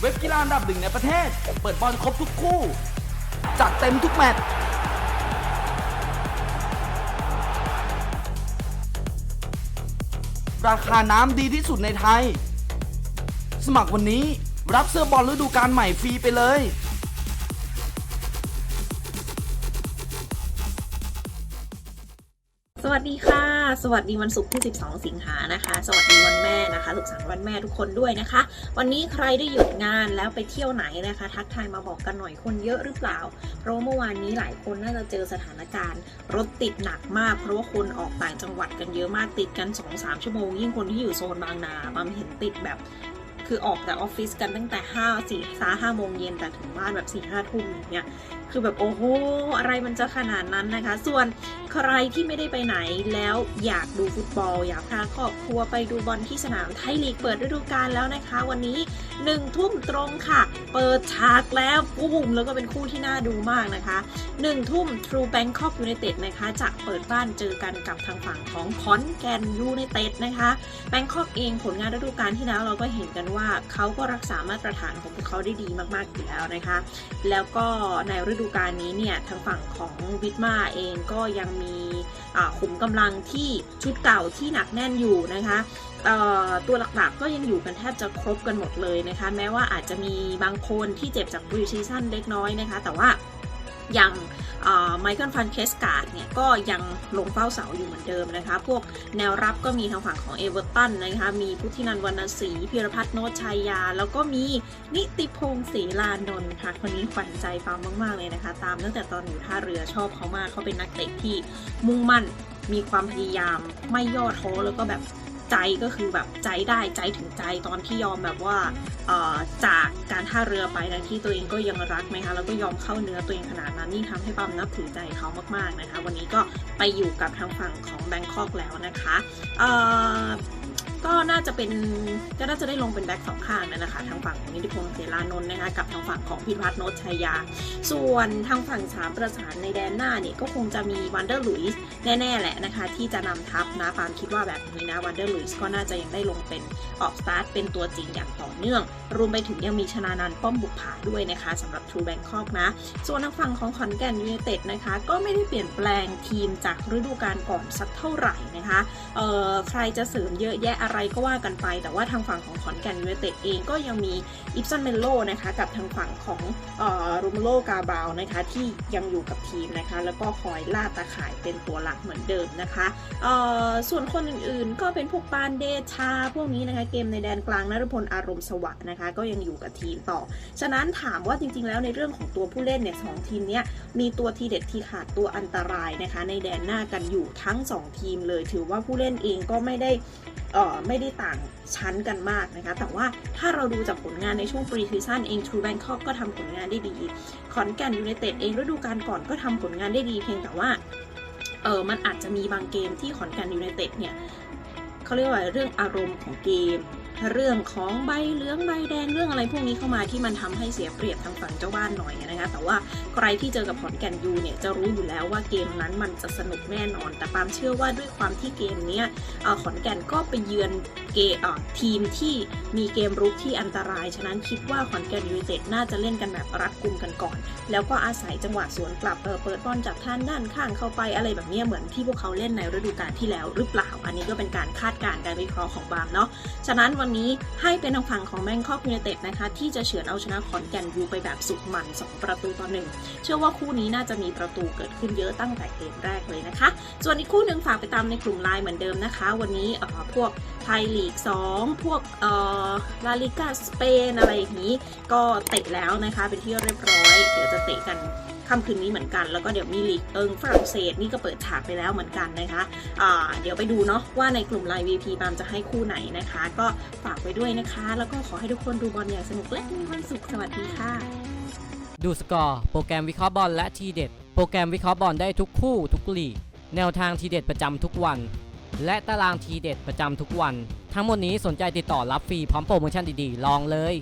เว็บกีฬาอันดับหนึ่งในประเทศ เปิดบอลครบทุกคู่ จัดเต็มทุกแมตช์ราคาน้ำดีที่สุดในไทย สมัครวันนี้รับเสื้อบอลฤดูกาลใหม่ฟรีไปเลย สวัสดีค่ะ สวัสดีวันศุกร์ที่ 12 สิงหานะคะ สวัสดีวันแม่นะคะสุขสันต์วันแม่ทุกคนด้วยนะคะ วันนี้ใครได้หยุดงานแล้วไปเที่ยวไหนนะคะ ทักทายมาบอกกันหน่อยคนเยอะหรือเปล่า เพราะเมื่อวานนี้หลายคนน่าจะเจอสถานการณ์รถติดหนักมาก เพราะว่าคนออกต่างจังหวัดกันเยอะมากติดกัน 2-3 ชั่วโมง ยิ่งคนที่อยู่โซนบางนาบางเห็นติดแบบ คือออกจากออฟฟิศกันตั้งแต่5 4 3 5โมงเย็นแต่ถึงบ้านแบบ4 5ทุ่มอย่างเงี้ยคือแบบโอ้โหอะไรมันจะขนาดนั้นนะคะ ส่วนใครที่ไม่ได้ไปไหนแล้วอยากดูฟุตบอล อยากพาครอบครัวไปดูบอลที่สนามไทยลีกเปิดฤดูกาลแล้วนะคะ วันนี้หนึ่งทุ่มตรงค่ะ เปิดฉากแล้วปุ้มแล้วก็เป็นคู่ที่น่าดูมากนะคะหนึ่งทุ่ม True Bangkok United นะคะ จะเปิดบ้านเจอกันกับทางฝั่งของขอนแกนยูไนเต็ดนะคะแบงคอกเองผลงานฤดูกาลที่แล้วเราก็เห็นกันว่าเขาก็รักษามาตรฐานของพวกเขาได้ดีมากๆอยู่แล้วนะคะ แล้วก็ในฤดูกาลนี้เนี่ยทางฝั่งของวิทมาเองก็ยังมีขุมกำลังที่ชุดเก่าที่หนักแน่นอยู่นะคะตัวหลักๆก็ยังอยู่กันแทบจะครบกันหมดเลยนะคะ แม้ว่าอาจจะมีบางคนที่เจ็บจากบรีซีซั่นเล็กน้อยนะคะ แต่ว่า อย่างไมเคิลฟันเคสการ์ดเนี่ยก็ยังลงเฝ้าเสาอยู่เหมือนเดิมนะคะ พวกแนวรับก็มีทางฝั่งของเอเวอร์ตันนะคะ มีพุทธินันวรรณศรีพิรพัฒน์โนชชัยยา แล้วก็มีนิติพงศ์ศรีลานนท์ค่ะ คนนี้ขวัญใจฟาร์มมาก ๆ เลยนะคะ ตามตั้งแต่ตอนอยู่ท่าเรือชอบเขามากเขาเป็นนักเตะที่มุ่งมั่นมีความพยายามไม่ย่อท้อแล้วก็แบบ ใจก็คือแบบใจได้ใจถึงใจตอนที่ยอมแบบว่าจากการท่าเรือไปนะที่ตัวเองก็ยังรักไหมคะแล้วก็ยอมเข้าเนื้อตัวเองขนาดนั้นนี่งทำให้ปั๊มนับถือใจเขามากๆนะคะ วันนี้ก็ไปอยู่กับทางฝั่งของแบงคอกแล้วนะคะ ก็น่าจะเป็นก็น่าจะได้ลงเป็นแบ็คสองข้างนะนะคะทางฝั่งของนิติพงศ์เสรานนท์นะคะกับทางฝั่งของพิพัฒน์โนชชัยยา ส่วนทางฝั่งสามประสานในแดนหน้าเนี่ยก็คงจะมีวันเดอร์ลุยส์แน่ๆแหละนะคะที่จะนำทัพนะปามคิดว่าแบบนี้นะวันเดอร์ลุยส์ก็น่าจะยังได้ลงเป็นออกสตาร์ทเป็นตัวจริงอย่างต่อเนื่อง รวมไปถึงยังมีชนานันท์ป้อมบุกผาด้วยนะคะสำหรับ True Bangkok นะ ส่วนทางฝั่งของขอนแก่นยูไนเต็ดนะคะก็ไม่ได้เปลี่ยนแปลงทีมจากฤดูกาลก่อนสักเท่าไหร่นะคะเอ่อใครจะเสริมเยอะแยะอะไรก็ว่ากันไป แต่ว่าทางฝั่งของขอนแก่นยูไนเต็ดเองก็ยังมีอิปซันเมโลนะคะกับทางฝั่งของออรูมโลกาบาวนะคะที่ยังอยู่กับทีมนะคะ แล้วก็คอยล่าตาข่ายเป็นตัวหลักเหมือนเดิมนะคะส่วนคนอื่นๆ ก็เป็นพวกปานเดชา พวกนี้นะคะเกมในแดนกลางนฤพลอารมณ์สวัสดนะคะก็ยังอยู่กับทีมต่อ ฉะนั้นถามว่าจริงๆ แล้วในเรื่องของตัวผู้เล่นเนี่ยสองทีมเนี้ยมีตัวทีเด็ดทีขาดตัวอันตรายนะคะในแดนหน้ากันอยู่ทั้ง 2 ทีมเลยถือว่าผู้เล่นเองก็ไม่ได้ ไม่ได้ต่างชั้นกันมากนะคะ แต่ว่าถ้าเราดูจากผลงานในช่วงปรีซีซั่นเองทรูแบงคอกก็ทำผลงานได้ดี ขอนแก่นยูไนเต็ดเองฤดูกาลก่อนก็ทำผลงานได้ดีเพียงแต่ว่าเออมันอาจจะมีบางเกมที่ขอนแก่นยูไนเต็ดเนี่ยเขาเรียกว่าเรื่องอารมณ์ของเกม เรื่องของใบเหลืองใบแดงเรื่องอะไรพวกนี้เข้ามาที่มันทำให้เสียเปรียบทางฝั่งเจ้าบ้านหน่อยนะคะแต่ว่าใครที่เจอกับขอนแก่นยูเนี่ยจะรู้อยู่แล้วว่าเกมนั้นมันจะสนุกแน่นอน แต่ปามเชื่อว่าด้วยความที่เกมนี้ขอนแก่นก็ไปเยือน เกทีมที่มีเกมรุกที่อันตราย ฉะนั้นคิดว่าขอนแก่นยูไนเต็ดน่าจะเล่นกันแบบรัดกุมกันก่อน แล้วก็อาศัยจังหวะสวนกลับเเปิดบอลจากท่านด้านข้างเข้าไปอะไรแบบนี้เหมือนที่พวกเขาเล่นในฤดูกาลที่แล้วหรือเปล่า อันนี้ก็เป็นการคาดการณ์การวิเคราะห์ของบามเนาะ ฉะนั้นวันนี้ให้เป็นทางฝั่งของแบงคอกยูไนเต็ดนะคะที่จะเฉือนเอาชนะขอนแก่นยูไปแบบสุดมัน 2 ประตูต่อหนึ่งเชื่อว่าคู่นี้น่าจะมีประตูเกิดขึ้นเยอะตั้งแต่เกมแรกเลยนะคะ ส่วนอีกคู่หนึ่งฝากไปตามในกลุ่มไลน์เหมือนเดิมนะคะ วันนี้พวก ทยลีก 2 พวกเอ่อลาลิกาสเปนอะไรอย่างนี้ ก็เตะแล้วนะคะ เป็นที่เรียบร้อย เดี๋ยวจะเตะกันค่ำคืนนี้เหมือนกัน แล้วก็เดี๋ยวมีลีกเอิงฝรั่งเศสนี่ก็เปิดฉากไปแล้วเหมือนกันนะคะอ่าเดี๋ยวไปดูเนาะว่าในกลุ่มไลน์ VP ปามจะให้คู่ไหนนะคะ ก็ฝากไว้ด้วยนะคะ แล้วก็ขอให้ทุกคนดูบอลอย่างสนุกและมีความสุขสวัสดีค่ะ ดูสกอร์โปรแกรมวิเคราะห์บอลและทีเด็ด โปรแกรมวิเคราะห์บอลได้ทุกคู่ทุกลีกแนวทางทีเด็ดประจำทุกวัน และตารางทีเด็ดประจำทุกวัน ทั้งหมดนี้สนใจติดต่อรับฟรีพร้อมโปรโมชั่นดีๆ ลองเลย